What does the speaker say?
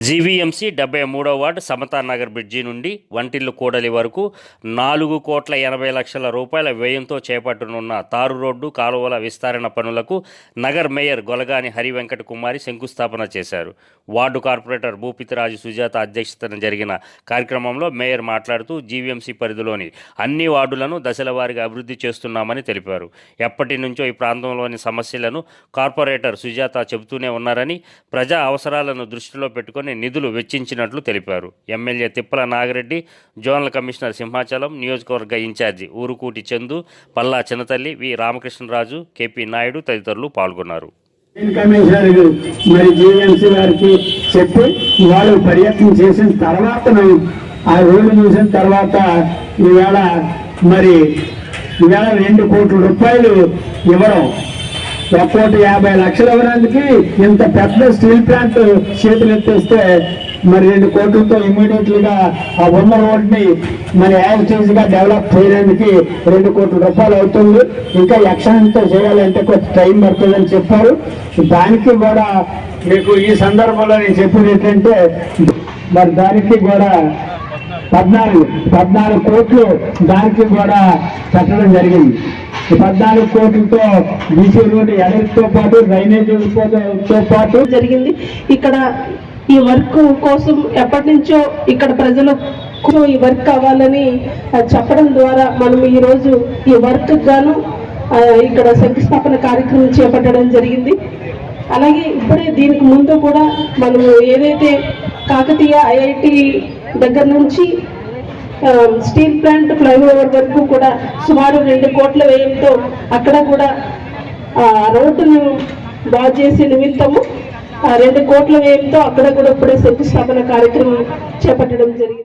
GVMC డెబ్బై మూడో ward సమతా Nagar bridge నుండి వంటిల్లు కూడలి వరకు నాలుగు కోట్ల ఎనభై లక్షల రూపాయల వ్యయంతో చేపట్టనున్న తారు రోడ్డు కాలువల విస్తరణ పనులకు నగర్ మేయర్ గొలగాని హరి వెంకట కుమారి శంకుస్థాపన చేశారు. వార్డు కార్పొరేటర్ భూపితిరాజు సుజాత అధ్యక్షతన జరిగిన కార్యక్రమంలో మేయర్ మాట్లాడుతూ జీవీఎంసీ పరిధిలోని అన్ని వార్డులను దశలవారీగా అభివృద్ధి చేస్తున్నామని తెలిపారు. ఎప్పటి నుంచో ఈ ప్రాంతంలోని సమస్యలను కార్పొరేటర్ సుజాత చెబుతూనే ఉన్నారని ప్రజా అవసరాలను దృష్టిలో పెట్టుకొని కోట్లని నిధులు వెచ్చించినట్లు తెలిపారు. MLA Tippala Nagireddy zonal commissioner Simhachalam నియోజకవర్గ in charge Urukuti Chandu Palla Chinnathalli V. Ramakrishnaraju KP Naidu తదితరులు పాల్గొన్నారు. కమిషనర్ మరి జీఎంసీ వారికి చెప్పి వాళ్ళు పర్యటన చేసిన తర్వాత ఆ రోడ్డు చూసిన తర్వాత ఈవేళ మరి ఈవేళ రెండు కోట్ల రూపాయలు ఇవ్వడం కోటి యాభై లక్షలు ఇవ్వడానికి ఇంత పెద్ద స్టీల్ ప్లాంట్ చేతులు ఎత్తేస్తే మరి రెండు కోట్లతో ఇమీడియట్లీగా ఆ ఉన్న రోడ్ని మరి యాక్టివ్గా డెవలప్ చేయడానికి రెండు కోట్ల రూపాయలు అవుతుంది. ఇంకా యక్షణంతో చేయాలంటే కొంత టైం పడుతుందని చెప్పారు. దానికి కూడా మీకు ఈ సందర్భంలో నేను చెప్పేది ఏంటంటే మరి దానికి కూడా పద్నాలుగు పద్నాలుగు కోట్లు దానికి కూడా పెట్టడం జరిగింది. పద్నాలుగు కోట్లతో బీసీ రోడ్డు ఎడలతో పాటు డ్రైనేజీలతో పాటు జరిగింది. ఇక్కడ ఈ వర్క్ కోసం ఎప్పటి నుంచో ఇక్కడ ప్రజలు ఈ వర్క్ అవ్వాలని చెప్పడం ద్వారా మనం ఈ రోజు ఈ వర్క్ గాను ఇక్కడ శంకుస్థాపన కార్యక్రమం చేపట్టడం జరిగింది. అలాగే ఇప్పుడే దీనికి ముందు కూడా మనము ఏదైతే కాకతీయ ఐఐటి దగ్గర నుంచి స్టీల్ ప్లాంట్ ఫ్లైఓవర్ వరకు కూడా సుమారు రెండు కోట్ల వ్యయంతో అక్కడ కూడా రోడ్డును బాగు చేసే నిమిత్తము ఆ, రెండు కోట్ల వ్యయంతో అక్కడ కూడా ఇప్పుడే శంకుస్థాపన కార్యక్రమం చేపట్టడం జరిగింది.